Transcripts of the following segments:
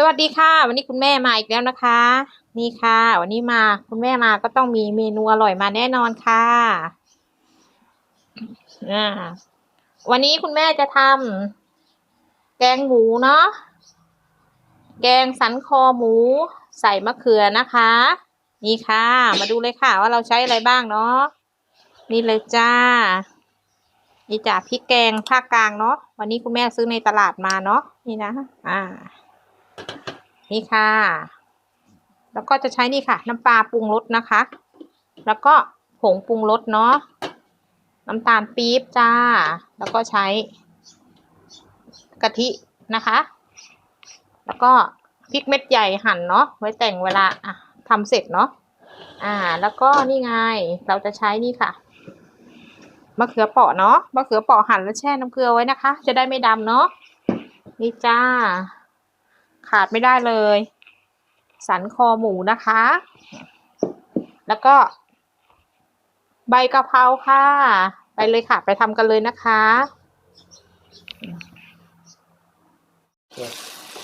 สวัสดีค่ะ วันนี้คุณแม่มาอีกแล้วนะคะ นี่ค่ะ วันนี้มาคุณแม่มาก็ต้องมีเมนูอร่อยมาแน่นอนค่ะอ่าวันนี้คุณแม่จะทำแกงหมูเนาะแกงสันคอหมูใส่มะเขือนะคะ นี่ค่ะ มาดูเลยค่ะ ว่าเราใช้อะไรบ้างเนาะนี่เลยจ้านี่จ้ะพริกแกงภาคกลางเนาะวันนี้คุณแม่ซื้อในตลาดมาเนาะนี่นะ อ่า นี่ค่ะ แล้วก็จะใช้นี่ค่ะ น้ำปลาปรุงรสนะคะ แล้วก็ผงปรุงรสเนาะน้ำตาลปี๊บจ้า แล้วก็ใช้กะทินะคะ แล้วก็พริกเม็ดใหญ่หั่นเนาะไว้แต่งเวลาอะทำเสร็จเนาะอ่า แล้วก็นี่ไงเราจะใช้นี่ค่ะมะเขือเปราะเนาะมะเขือเปราะหั่นแล้วแช่น้ำเกลือไว้นะคะ จะได้ไม่ดำเนาะนี่จ้า ขาดไม่ได้เลย สันคอหมูนะคะ แล้วก็ ใบกะเพราค่ะ ไปเลยค่ะ ไปทำกันเลยนะคะ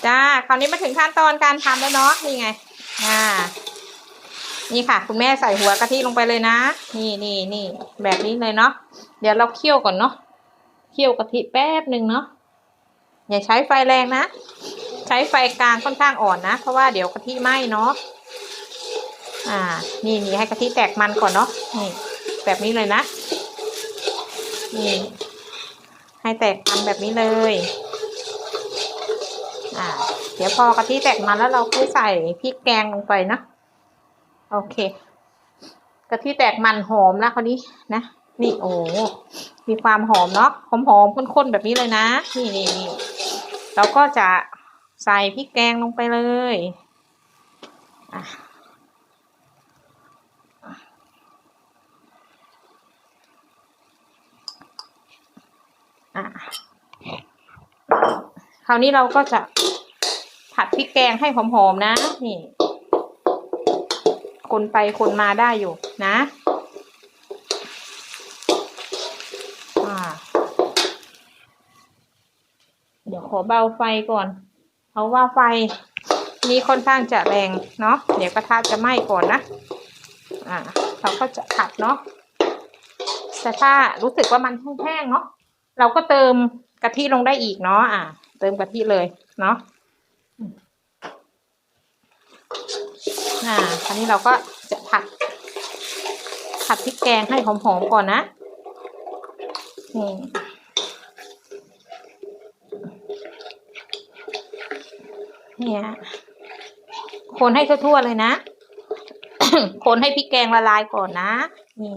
จ้า คราวนี้มาถึงขั้นตอนการทำแล้วเนาะ นี่ไง อ่า นี่ค่ะ คุณแม่ใส่หัวกะทิลงไปเลยนะ นี่นี่นี่แบบนี้เลยเนาะ เดี๋ยวเราเคี่ยวก่อนเนาะ เคี่ยวกะทิแป๊บหนึ่งเนาะ อย่าใช้ไฟแรงนะ ใช้ไฟกลางค่อนข้างอ่อนนะ เพราะว่าเดี๋ยวกะทิไหม้เนาะอ่า นี่นี่ให้กะทิแตกมันก่อนเนาะนี่แบบนี้เลยนะนี่ให้แตกมันแบบนี้เลย อ่า เดี๋ยวพอกะทิแตกมันแล้วเราค่อยใส่พริกแกงลงไปนะโอเคกะทิแตกมันหอมแล้วคราวนี้นะนี่โอ้มีความหอมเนาะหอมหอมข้นๆแบบนี้เลยนะ นี่นี่นี่เราก็จะ ใส่พริกแกงลงไปเลยอะคราวนี้เราก็จะผัดพริกแกงให้หอมๆนะ นี่ คนไปคนมาได้อยู่นะอ่าเดี๋ยวขอเบาไฟก่อน เพราะว่าไฟนี้ค่อนข้างจะแรงเนาะเดี๋ยวกระทะจะไหม้ก่อนนะอ่าเราก็จะผัดเนาะแต่ถ้ารู้สึกว่ามันแห้งๆเนาะเราก็เติมกะทิลงได้อีกเนาะอ่า เติมกะทิเลยเนาะอ่าคราวนี้เราก็จะผัด ผัดพริกแกงให้หอมๆก่อนนะนี่ เนี่ย คนให้ทั่วๆเลยนะ คนให้พริกแกงละลายก่อนนะนี่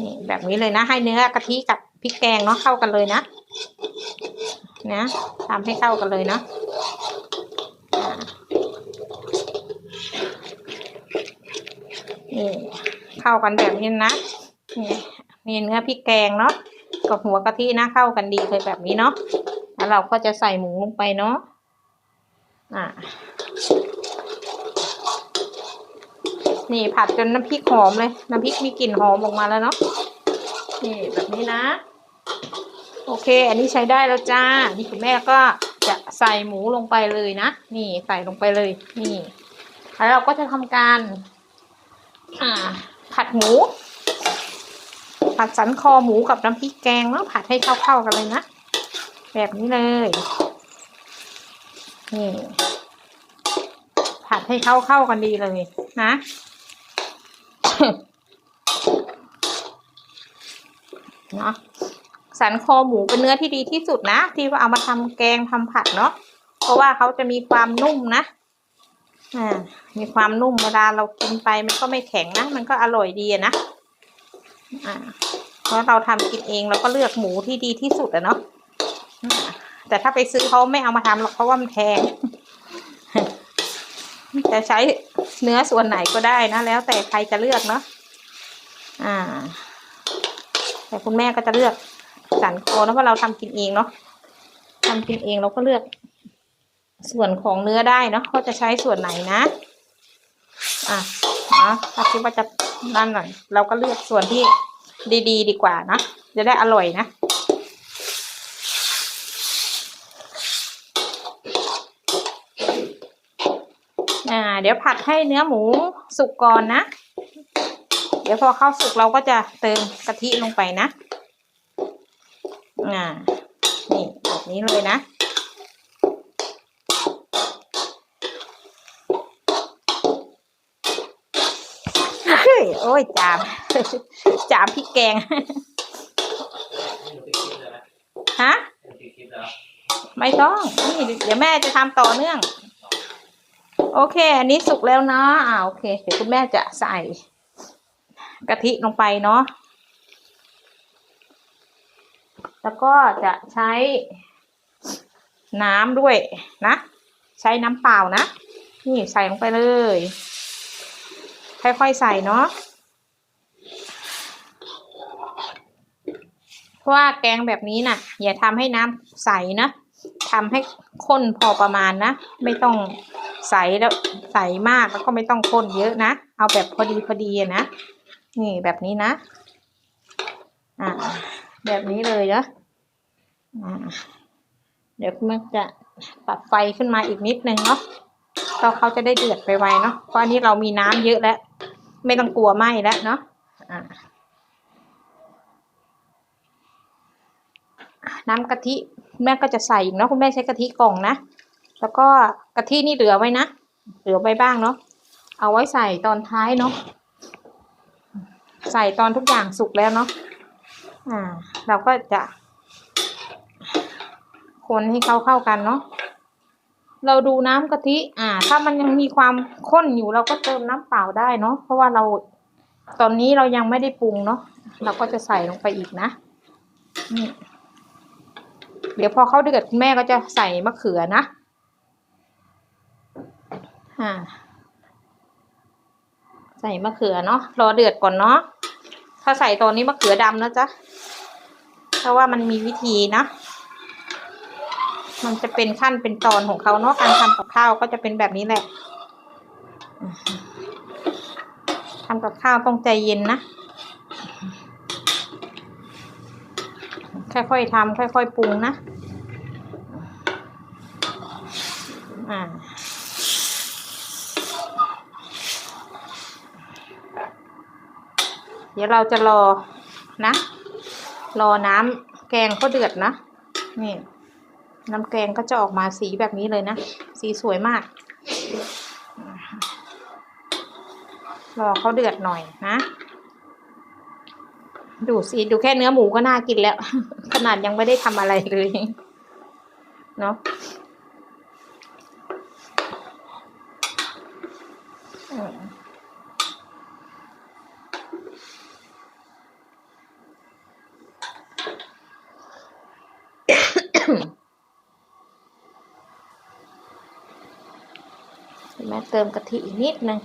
นี่แบบนี้เลยนะ ให้เนื้อกะทิกับพริกแกงเนาะเข้ากันเลยนะนะทำให้เข้ากันเลยเนาะนี่เข้ากันแบบนี้นะนี่นี่เนื้อพริกแกงเนาะกับหัวกะทินะเข้ากันดีเลยแบบนี้เนาะ แล้วเราก็จะใส่หมูลงไปเนาะอ่านี่ผัดจนน้ำพริกหอมเลย น้ำพริกมีกลิ่นหอมออกมาแล้วเนาะนี่แบบนี้นะ โอเค อันนี้ใช้ได้แล้วจ้า นี่คุณแม่ก็จะใส่หมูลงไปเลยนะ นี่ใส่ลงไปเลย นี่ แล้วเราก็จะทำการ อ่า ผัดหมู ผัดสันคอหมูกับน้ำพริกแกงแล้วผัดให้เข้าๆกันเลยนะ แบบนี้เลย นี่ ผัดให้เข้าเข้ากันดีเลยนะเนาะสันคอหมูเป็นเนื้อที่ดีที่สุดนะ ที่ว่าเอามาทำแกงทำผัดเนาะเพราะว่าเขาจะมีความนุ่มนะอ่ามีความนุ่มเวลาเรากินไปมันก็ไม่แข็งนะ มันก็อร่อยดีอะนะอ่าเพราะเราทำกินเองเราก็เลือกหมูที่ดีที่สุดอะเนาะ แต่ถ้าไปซื้อเขาไม่เอามาทำหรอกเพราะว่ามันแพงจะใช้เนื้อส่วนไหนก็ได้นะ แล้วแต่ใครจะเลือกเนาะอ่า แต่คุณแม่ก็จะเลือกสันคอนะเพราะเราทำกินเองเนาะทำกินเองเราก็เลือก ส่วนของเนื้อได้เนาะว่าจะใช้ส่วนไหนนะ อะเนาะถ้าคิดว่าจะนั่นหน่อย เราก็เลือกส่วนที่ดี ๆ ดีกว่านะจะได้อร่อยนะ อ่า เดี๋ยวผัดให้เนื้อหมูสุกก่อนนะ เดี๋ยวพอเข้าสุกเราก็จะเติมกะทิลงไปนะอ่านี่แบบนี้เลยนะเฮ้ยโอ้ยจาม จามพริกแกง ฮะ ไม่ต้อง นี่ เดี๋ยวแม่จะทำต่อเนื่อง โอเค อันนี้สุกแล้วเนาะอ่าโอเค เดี๋ยวคุณแม่จะใส่กะทิลงไปเนาะ แล้วก็จะใช้น้ำด้วยนะ ใช้น้ำเปล่านะ นี่ใส่ลงไปเลย ค่อยๆใส่เนาะ เพราะว่าแกงแบบนี้น่ะ อย่าทำให้น้ำใสนะทำให้ข้นพอประมาณนะ ไม่ต้อง ใสแล้วใสมากแล้วก็ไม่ต้องข้นเยอะนะ เอาแบบพอดีพอดีนะ นี่แบบนี้นะ อ่า แบบนี้เลยนะอ่าเดี๋ยวมันจะปรับไฟขึ้นมาอีกนิดนึงเนาะก็เขาจะได้เดือดไปไวเนาะ เพราะนี้เรามีน้ำเยอะแล้ว ไม่ต้องกลัวไหม้แล้วเนาะน้ำกะทิแม่ก็จะใส่อีกเนาะคุณแม่ใช้กะทิกล่องนะ แล้วก็ กะทินี่เหลือไว้นะ เหลือไว้บ้างเนาะ เอาไว้ใส่ตอนท้ายเนาะ ใส่ตอนทุกอย่างสุกแล้วเนาะ อ่า เราก็จะคนให้เข้าเข้ากันเนาะ เราดูน้ำกะทิ อ่า ถ้ามันยังมีความข้นอยู่เราก็เติมน้ำเปล่าได้เนาะ เพราะว่าเราตอนนี้เรายังไม่ได้ปรุงเนาะ เราก็จะใส่ลงไปอีกนะนี่เดี๋ยวพอเขาเดือดคุณแม่ก็จะใส่มะเขือนะ อ่า ใส่มะเขือเนาะรอเดือดก่อนเนาะถ้าใส่ตอนนี้มะเขือดำนะจ๊ะเพราะว่ามันมีวิธีนะ มันจะเป็นขั้นเป็นตอนของเขาเนาะการทำกับข้าวก็จะเป็นแบบนี้แหละทำกับข้าวต้องใจเย็นนะค่อยๆทำค่อยๆปรุงนะ อ่า ดี๋ยวเราจะรอนะ รอน้ำแกงเขาเดือดนะ นี่ น้ำแกงก็จะออกมาสีแบบนี้เลยนะ สีสวยมาก รอเขาเดือดหน่อยนะ ดูสิดูแค่เนื้อหมูก็น่ากินแล้ว ขนาดยังไม่ได้ทำอะไรเลย เนาะ ม่เติมกะทิอีกนิดนึง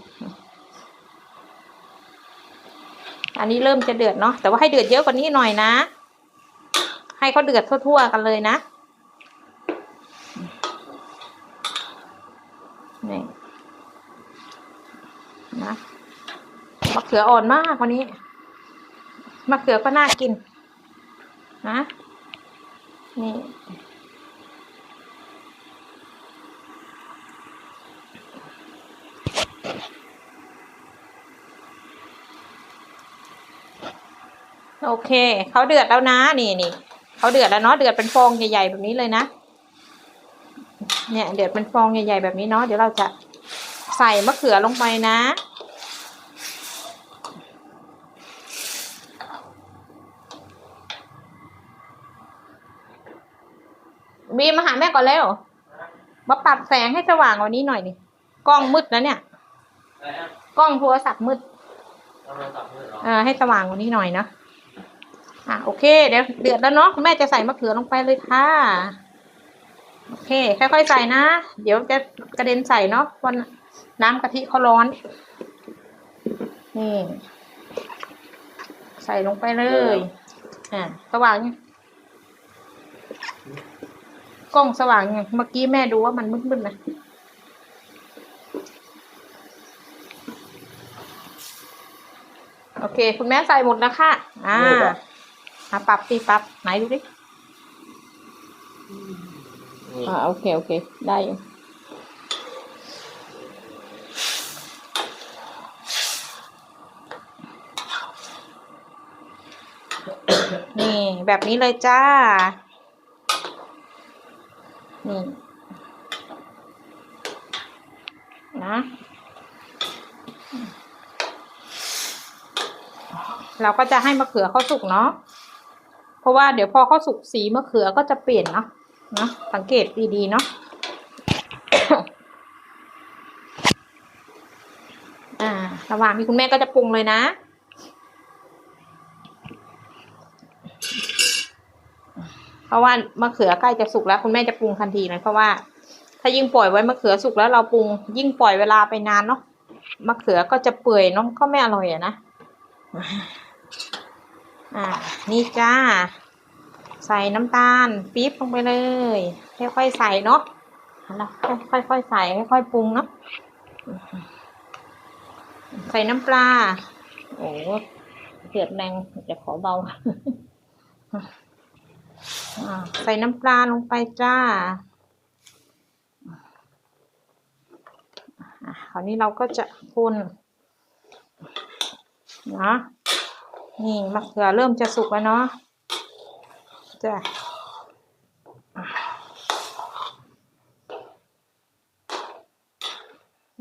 อันนี้เริ่มจะเดือดเนาะ แต่ว่าให้เดือดเยอะกว่านี้หน่อยนะ ให้เขาเดือดทั่วๆกันเลยนะ นี่นะมะเขืออ่อนมากวันนี้มะเขือก็น่ากิน นะนี่ โอเค เขาเดือดแล้วนะ นี่นี่ เขาเดือดแล้วเนาะ เดือดเป็นฟองใหญ่ๆแบบนี้เลยนะ เนี่ย เดือดเป็นฟองใหญ่ๆแบบนี้เนาะ เดี๋ยวเราจะใส่มะเขือลงไปนะ บีมมาหาแม่ก่อนแล้วมาปรับแสงให้สว่างกว่านี้หน่อยดิกล้องมืดแล้วเนี่ยอะไรนะกล้องโทรศัพท์มืดเราโทรศัพท์มือเหรอเออให้สว่างกว่านี้หน่อยนะอะโอเคเดี๋ยวเดือดแล้วเนาะคุณแม่จะใส่มะเขือลงไปเลยค่ะโอเค ค่อยๆใส่นะ เดี๋ยวจะกระเด็นใส่เนาะวันน้ำกะทิเขาร้อนนี่ใส่ลงไปเลยอะสว่างยัง กล้องสว่างอย่างเมื่อกี้แม่ดูว่ามันมืดๆนะโอเค คุณแม่ใส่หมดนะคะ อ่าหาปรับตีปรับไหนดูดิ อ่าโอเค โอเค ได้นี่แบบนี้เลยจ้า นี่นะเราก็จะให้มะเขือเขาสุกเนาะ เพราะว่าเดี๋ยวพอเขาสุกสีมะเขือก็จะเปลี่ยนเนาะเนาะสังเกตดีๆเนาะอ่า ระหว่างนี้คุณแม่ก็จะปรุงเลยนะ เพ ราะว่ามะเขือใกล้จะสุกแล้วคุณแม่จะปรุงทันทีเลยเพราะว่า ถ้ายิ่งปล่อยไว้มะเขือสุกแล้วเราปรุงยิ่งปล่อยเวลาไปนานเนาะมะเขือก็จะเปื่อยเนาะก็ไม่อร่อยอะนะอ่านี่จ้า ใส่น้ำตาลปี๊บลงไปเลยค่อยๆใส่เนาะแล้วค่อยๆใส่ค่อยๆปรุงเนาะใส่น้ำปลาโอ้เดือดแรงจะขอเบา ใส่น้ำปลาลงไปจ้าคราวนี้เราก็จะคนนะนี่มะเขือเริ่มจะสุกแล้วเนาะจ้ะ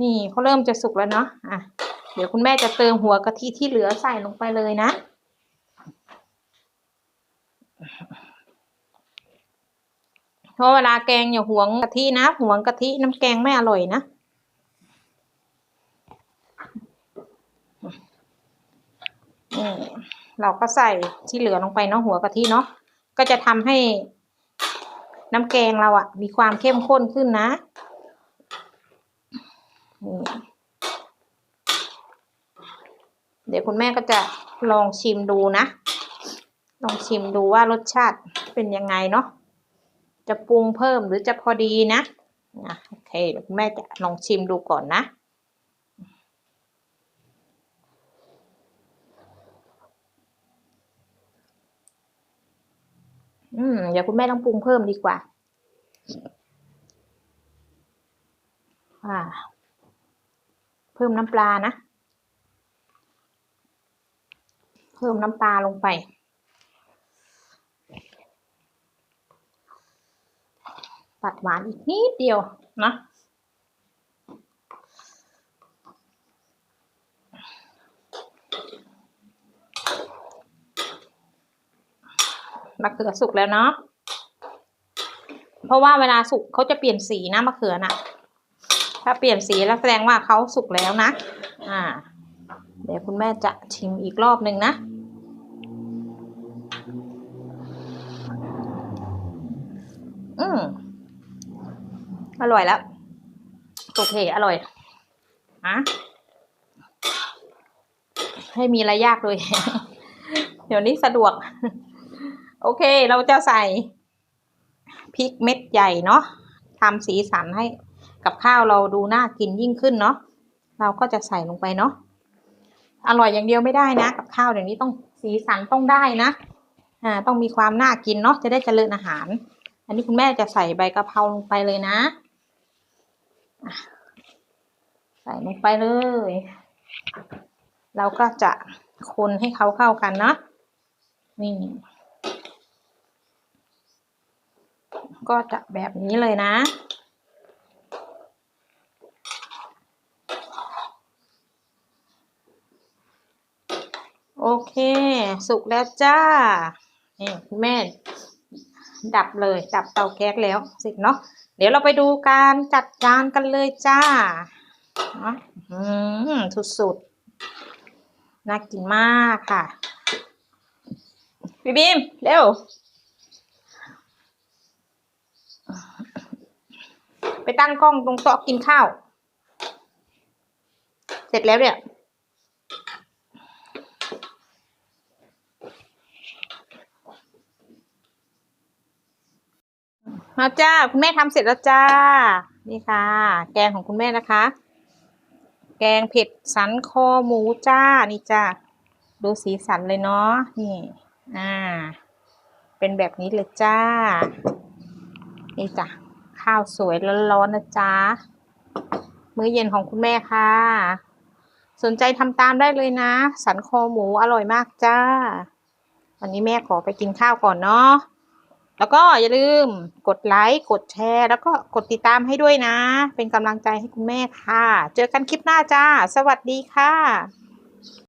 นี่เขาเริ่มจะสุกแล้วเนาะอะเดี๋ยวคุณแม่จะเติมหัวกะทิที่เหลือใส่ลงไปเลยนะ เพราะเวลาแกงอย่าหวงกะทินะหวงกะทิน้ำแกงไม่อร่อยนะเราก็ใส่ที่เหลือลงไปเนาะหัวกะทิเนาะก็จะทำให้น้ำแกงเราอะมีความเข้มข้นขึ้นนะเดี๋ยวคุณแม่ก็จะลองชิมดูนะ ลองชิมดูว่ารสชาติเป็นยังไงเนาะ จะปรุงเพิ่มหรือจะพอดีนะอะโอเคเดี๋ยวแม่จะลองชิมดูก่อนนะอืมเดี๋ยวคุณแม่ต้องปรุงเพิ่มดีกว่า อ่า เพิ่มน้ำปลานะ เพิ่มน้ำปลาลงไป ตัดหวานอีกนิดเดียวนะมะเขือสุกแล้วเนาะ เพราะว่าเวลาสุกเขาจะเปลี่ยนสีนะมะเขือน่ะ ถ้าเปลี่ยนสีแล้วแสดงว่าเขาสุกแล้วนะ อ่า เดี๋ยวคุณแม่จะชิมอีกรอบหนึ่งนะอืม อร่อยแล้วโอเคอร่อยอะให้มีอะไรยากเลยเดี๋ยวนี้สะดวก โอเค เราจะใส่พริกเม็ดใหญ่เนาะทำสีสันให้กับข้าวเราดูน่ากินยิ่งขึ้นเนาะเราก็จะใส่ลงไปเนาะอร่อยอย่างเดียวไม่ได้นะ กับข้าวเดี๋ยวนี้ต้องสีสันต้องได้นะอ่าต้องมีความน่ากินเนาะจะได้เจริญอาหาร อันนี้คุณแม่จะใส่ใบกะเพราลงไปเลยนะอะ ใส่ลงไปเลย เราก็จะคนให้เขาเข้ากันเนาะนี่ก็จะแบบนี้เลยนะ โอเค สุกแล้วจ้า นี่คุณแม่ ดับเลย ดับเตาแก๊สแล้วเสร็จเนาะเดี๋ยวเราไปดูการจัดจานกันเลยจ้าเนาะอืมสุดๆน่ากินมากค่ะพี่บีมเร็ว ไปตั้งกล้องตรงโต๊ะกินข้าว เสร็จแล้วเนี่ย มาจ้า คุณแม่ทำเสร็จแล้วจ้า นี่ค่ะ แกงของคุณแม่นะคะ แกงเผ็ดสันคอหมูจ้า นี่จ้า ดูสีสันเลยเนาะ นี่ อ่า เป็นแบบนี้เลยจ้า นี่จ้ะข้าวสวยร้อนๆนะจ๊ะมื้อเย็นของคุณแม่ค่ะ สนใจทำตามได้เลยนะ สันคอหมูอร่อยมากจ้า วันนี้แม่ขอไปกินข้าวก่อนเนาะ แล้วก็อย่าลืมกดไลค์ กดแชร์ แล้วก็กดติดตามให้ด้วยนะ เป็นกำลังใจให้คุณแม่ค่ะ เจอกันคลิปหน้าจ้า สวัสดีค่ะ